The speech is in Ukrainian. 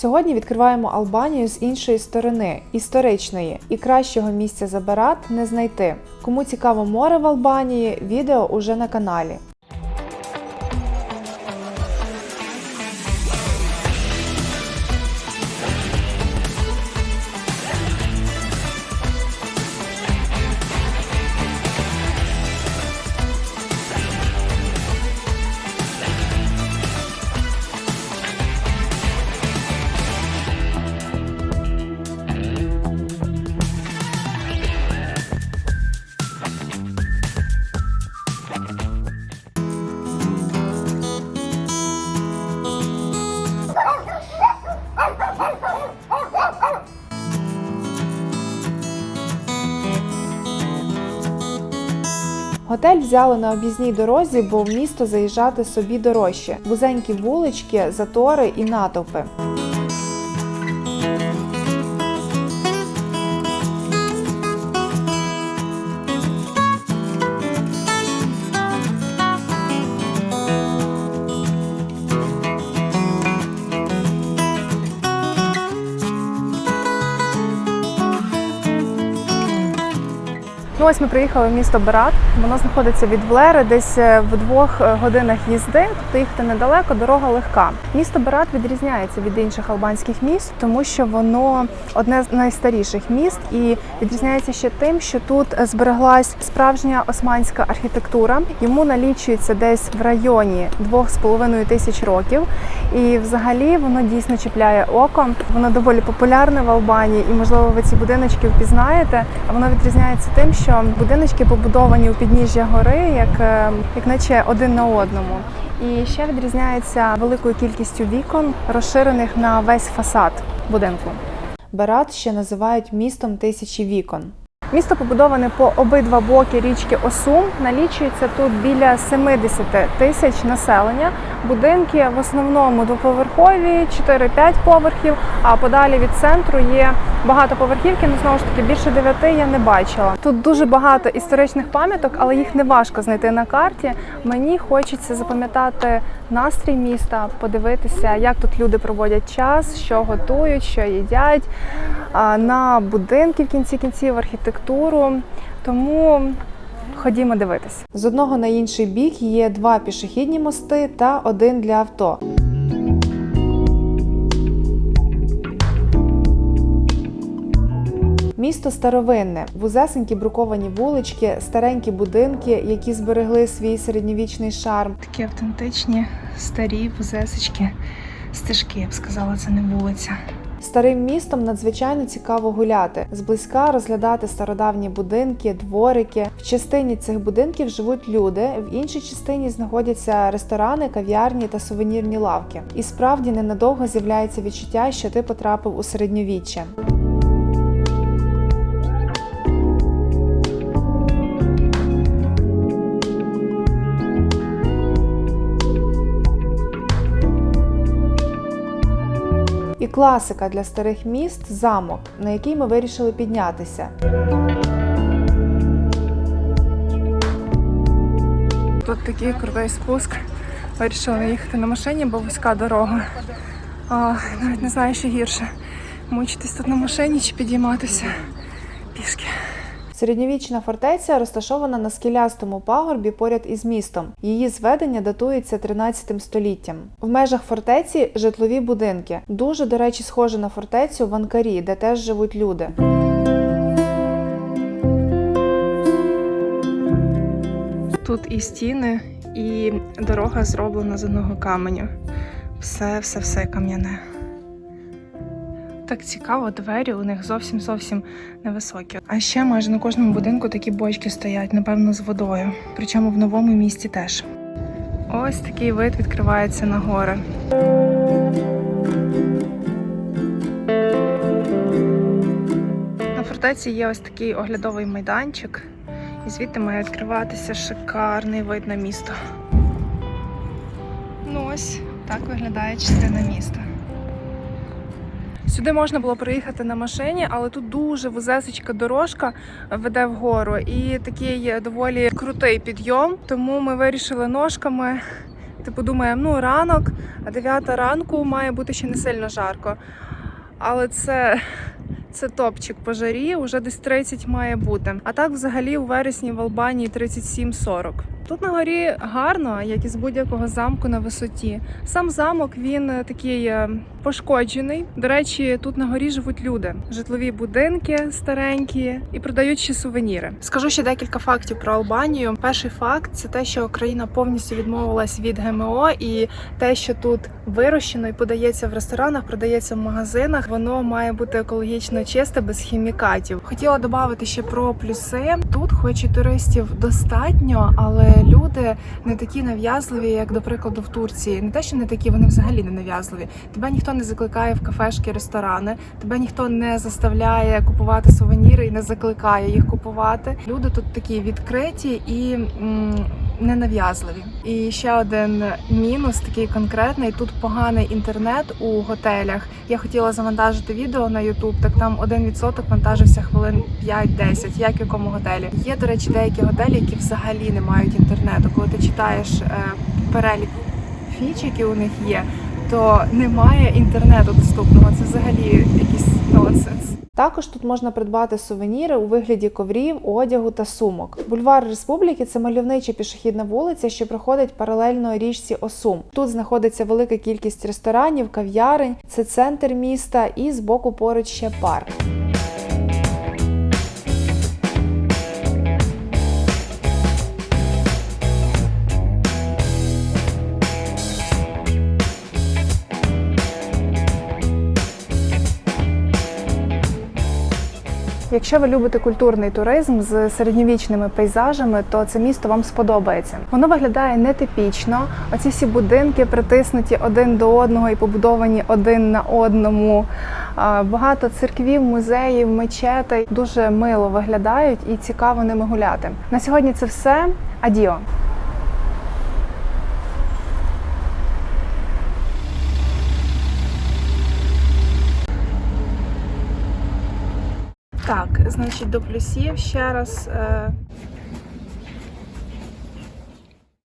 Сьогодні відкриваємо Албанію з іншої сторони, історичної, і кращого місця за барат не знайти. Кому цікаво море в Албанії, відео уже на каналі. Готель взяли на об'їзній дорозі, бо в місто заїжджати собі дорожче. Вузенькі вулички, затори і натовпи. Ну ось ми приїхали в місто Берат. Воно знаходиться від Влери, десь е, в двох е, годинах їзди. Тобто їхати недалеко, дорога легка. Місто Берат відрізняється від інших албанських міст, тому що воно одне з найстаріших міст і відрізняється ще тим, що тут збереглась справжня османська архітектура. Йому налічується десь в районі 2,5 тисяч років. І взагалі воно дійсно чіпляє око. Воно доволі популярне в Албанії, і можливо ви ці будиночки впізнаєте. А воно відрізняється тим, що будиночки побудовані у підніжжя гори, як, е, як наче один на одному. І ще відрізняється великою кількістю вікон, розширених на весь фасад будинку. Берат ще називають містом тисячі вікон. Місто побудоване по обидва боки річки Осум. Налічується тут біля 70 тисяч населення. Будинки в основному двоповерхові, 4-5 поверхів. А подалі від центру є багатоповерхівки. Ну знову ж таки більше 9 я не бачила. Тут дуже багато історичних пам'яток, але їх не важко знайти на карті. Мені хочеться запам'ятати настрій міста, подивитися, як тут люди проводять час, що готують, що їдять, на будинки в кінці кінців, архітектуру. Тому ходімо дивитися. З одного на інший бік є два пішохідні мости та один для авто. Місто старовинне, вузесенькі бруковані вулички, старенькі будинки, які зберегли свій середньовічний шарм. Такі автентичні, старі вузесечки, стежки, я б сказала, це не вулиця. Старим містом надзвичайно цікаво гуляти, зблизька розглядати стародавні будинки, дворики. В частині цих будинків живуть люди, в іншій частині знаходяться ресторани, кав'ярні та сувенірні лавки. І справді ненадовго з'являється відчуття, що ти потрапив у середньовіччя. Класика для старих міст замок, на який ми вирішили піднятися. Тут такий крутий спуск. Вирішили їхати на машині, бо вузька дорога. А, навіть не знаю, що гірше. Мучитись тут на машині чи підійматися пішки. Середньовічна фортеця розташована на скелястому пагорбі поряд із містом. Її зведення датується 13 століттям. В межах фортеці житлові будинки. Дуже, до речі, схоже на фортецю в Анкарі, де теж живуть люди. Тут і стіни, і дорога зроблена з одного каменю. Все, все, все кам'яне. Так цікаво, двері у них зовсім зовсім невисокі. А ще майже на кожному будинку такі бочки стоять, напевно, з водою. Причому в новому місті теж. Ось такий вид відкривається на гори. На фортеці є ось такий оглядовий майданчик, і звідти має відкриватися шикарний вид на місто. Ну ось так виглядає частина міста. Сюди можна було приїхати на машині, але тут дуже вузесечка дорожка веде вгору і такий доволі крутий підйом. Тому ми вирішили ножками Типу думаємо, ну ранок, а 9 ранку має бути ще не сильно жарко. Але це, це топчик по жарі, уже десь 30 має бути. А так, взагалі, у вересні в Албанії 37-40. Тут на горі гарно, як і з будь-якого замку на висоті. Сам замок він е, такий е, пошкоджений. До речі, тут на горі живуть люди, житлові будинки старенькі і продають ще сувеніри. Скажу ще декілька фактів про Албанію. Перший факт це те, що країна повністю відмовилась від ГМО, і те, що тут вирощено і подається в ресторанах, продається в магазинах, воно має бути екологічно чисте, без хімікатів. Хотіла додати ще про плюси. Тут, хоч і туристів достатньо, але люди не такі нав'язливі, як до прикладу в Турції. Не те, що не такі, вони взагалі не нав'язливі. Тебе ніхто не закликає в кафешки, ресторани, тебе ніхто не заставляє купувати сувеніри і не закликає їх купувати. Люди тут такі відкриті і м, ненав'язливі. І ще один мінус, такий конкретний. Тут поганий інтернет у готелях. Я хотіла завантажити відео на YouTube, так там 1% вантажився хвилин 5-10, як в якому готелі. Є, до речі, деякі готелі, які взагалі не мають інтернету. Коли ти читаєш е, перелік фіч, які у них є, то немає інтернету доступного. Це взагалі якийсь нонсенс. Також тут можна придбати сувеніри у вигляді коврів, одягу та сумок. Бульвар Республіки це мальовнича пішохідна вулиця, що проходить паралельно річці Осум. Тут знаходиться велика кількість ресторанів, кав'ярень, це центр міста і збоку поруч ще парк. Якщо ви любите культурний туризм з середньовічними пейзажами, то це місто вам сподобається. Воно виглядає нетипічно. Оці всі будинки притиснуті один до одного і побудовані один на одному. Багато церквів, музеїв, мечетей дуже мило виглядають і цікаво ними гуляти. На сьогодні це все. Адіо! Так, значить, до плюсів ще раз. Е,